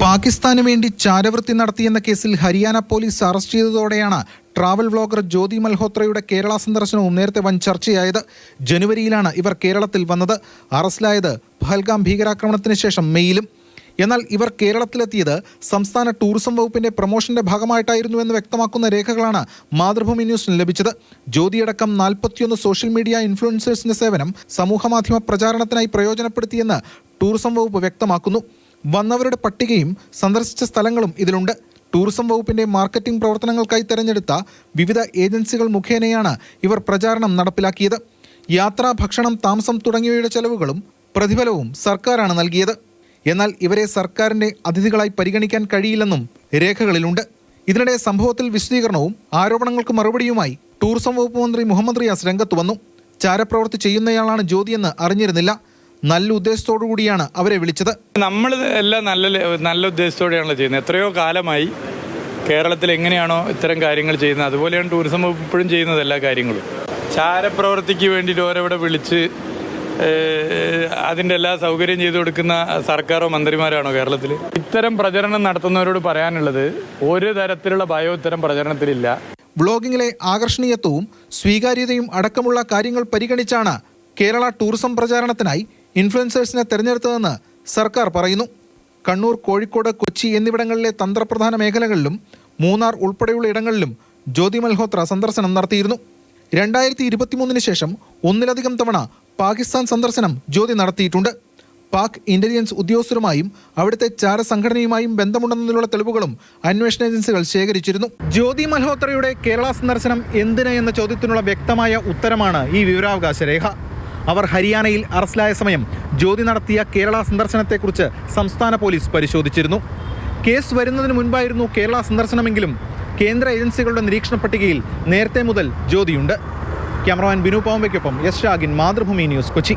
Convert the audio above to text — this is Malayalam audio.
പാകിസ്ഥാന് വേണ്ടി ചാരവൃത്തി നടത്തിയെന്ന കേസിൽ ഹരിയാന പോലീസ് അറസ്റ്റ് ചെയ്തതോടെയാണ് ട്രാവൽ വ്ളോഗർ ജ്യോതി മൽഹോത്രയുടെ കേരള സന്ദർശനവും നേരത്തെ വൻ ചർച്ചയായത്. ജനുവരിയിലാണ് ഇവർ കേരളത്തിൽ വന്നത്. അറസ്റ്റിലായത് പഹൽഗാം ഭീകരാക്രമണത്തിന് ശേഷം മെയിലും. എന്നാൽ ഇവർ കേരളത്തിലെത്തിയത് സംസ്ഥാന ടൂറിസം വകുപ്പിന്റെ പ്രൊമോഷന്റെ ഭാഗമായിട്ടായിരുന്നു എന്ന് വ്യക്തമാക്കുന്ന രേഖകളാണ് മാതൃഭൂമി ന്യൂസിന് ലഭിച്ചത്. ജ്യോതിയടക്കം നാൽപ്പത്തിയൊന്ന് സോഷ്യൽ മീഡിയ ഇൻഫ്ലുവൻസേഴ്സിന്റെ സേവനം സമൂഹമാധ്യമ പ്രചാരണത്തിനായി പ്രയോജനപ്പെടുത്തിയെന്ന് ടൂറിസം വകുപ്പ് വ്യക്തമാക്കുന്നു. വന്നവരുടെ പട്ടികയും സന്ദർശിച്ച സ്ഥലങ്ങളും ഇതിലുണ്ട്. ടൂറിസം വകുപ്പിന്റെ മാർക്കറ്റിംഗ് പ്രവർത്തനങ്ങൾക്കായി തെരഞ്ഞെടുത്ത വിവിധ ഏജൻസികൾ മുഖേനയാണ് ഇവർ പ്രചാരണം നടപ്പിലാക്കിയത്. യാത്ര ഭക്ഷണം താമസം തുടങ്ങിയവയുടെ ചെലവുകളും പ്രതിഫലവും സർക്കാരാണ് നൽകിയത്. എന്നാൽ ഇവരെ സർക്കാരിന്റെ അതിഥികളായി പരിഗണിക്കാൻ കഴിയില്ലെന്നും രേഖകളിലുണ്ട്. ഇതിനിടെ സംഭവത്തിൽ വിശദീകരണവും ആരോപണങ്ങൾക്ക് മറുപടിയുമായി ടൂറിസം വകുപ്പ് മന്ത്രി മുഹമ്മദ് റിയാസ് രംഗത്ത് വന്നു. ചാരപ്രവൃത്തി ചെയ്യുന്നയാളാണ് ജ്യോതിയെന്ന് അറിഞ്ഞിരുന്നില്ല. നല്ല ഉദ്ദേശത്തോടു കൂടിയാണ് അവരെ വിളിച്ചത്. നമ്മൾ എല്ലാം നല്ല നല്ല ഉദ്ദേശത്തോടെയാണല്ലോ ചെയ്യുന്നത്. എത്രയോ കാലമായി കേരളത്തിൽ എങ്ങനെയാണോ ഇത്തരം കാര്യങ്ങൾ ചെയ്യുന്നത്. അതുപോലെയാണ് ടൂറിസം വകുപ്പ് ഇപ്പോഴും ചെയ്യുന്നത് എല്ലാ കാര്യങ്ങളും. ചാരപ്രവൃത്തിക്ക് വേണ്ടിയിട്ട് ഓരോവിടെ വിളിച്ച് അതിന്റെ എല്ലാ സൗകര്യം ചെയ്തു കൊടുക്കുന്ന സർക്കാരോ മന്ത്രിമാരാണോ കേരളത്തിൽ? ഇത്തരം പ്രചരണം നടത്തുന്നവരോട് പറയാനുള്ളത് ഒരു തരത്തിലുള്ള ഭയോ ഇത്തരം പ്രചരണത്തിലില്ല. വ്ളോഗിങ്ങിലെ ആകർഷണീയത്വവും സ്വീകാര്യതയും അടക്കമുള്ള കാര്യങ്ങൾ പരിഗണിച്ചാണ് കേരള ടൂറിസം പ്രചാരണത്തിനായി ഇൻഫ്ലുവൻസേഴ്സിനെ തെരഞ്ഞെടുത്തതെന്ന് സർക്കാർ പറയുന്നു. കണ്ണൂർ കോഴിക്കോട് കൊച്ചി എന്നിവിടങ്ങളിലെ തന്ത്രപ്രധാന മേഖലകളിലും മൂന്നാർ ഉൾപ്പെടെയുള്ള ഇടങ്ങളിലും ജ്യോതി മൽഹോത്ര സന്ദർശനം നടത്തിയിരുന്നു. രണ്ടായിരത്തി ഇരുപത്തിമൂന്നിന് ശേഷം ഒന്നിലധികം തവണ പാകിസ്ഥാൻ സന്ദർശനം ജ്യോതി നടത്തിയിട്ടുണ്ട്. പാക് ഇന്റലിജൻസ് ഉദ്യോഗസ്ഥരുമായും അവിടുത്തെ ചാര ചാരസംഘടനയുമായും ബന്ധമുണ്ടെന്നതിനുള്ള തെളിവുകളും അന്വേഷണ ഏജൻസികൾ ശേഖരിച്ചിരുന്നു. ജ്യോതി മൽഹോത്രയുടെ കേരള സന്ദർശനം എന്തിന് എന്ന ചോദ്യത്തിനുള്ള വ്യക്തമായ ഉത്തരമാണ് ഈ വിവരാവകാശ രേഖ. അവർ ഹരിയാനയിൽ അറസ്റ്റിലായ സമയം ജ്യോതി നടത്തിയ കേരള സന്ദർശനത്തെക്കുറിച്ച് സംസ്ഥാന പോലീസ് പരിശോധിച്ചിരുന്നു. കേസ് വരുന്നതിന് മുൻപായിരുന്നു കേരള സന്ദർശനമെങ്കിലും കേന്ദ്ര ഏജൻസികളുടെ നിരീക്ഷണ പട്ടികയിൽ നേരത്തെ മുതൽ ജ്യോതിയുണ്ട്. ക്യാമറമാൻ ബിനു പാമ്പയ്ക്കൊപ്പം യശ് ഷാഗിൻ മാതൃഭൂമി ന്യൂസ് കൊച്ചി.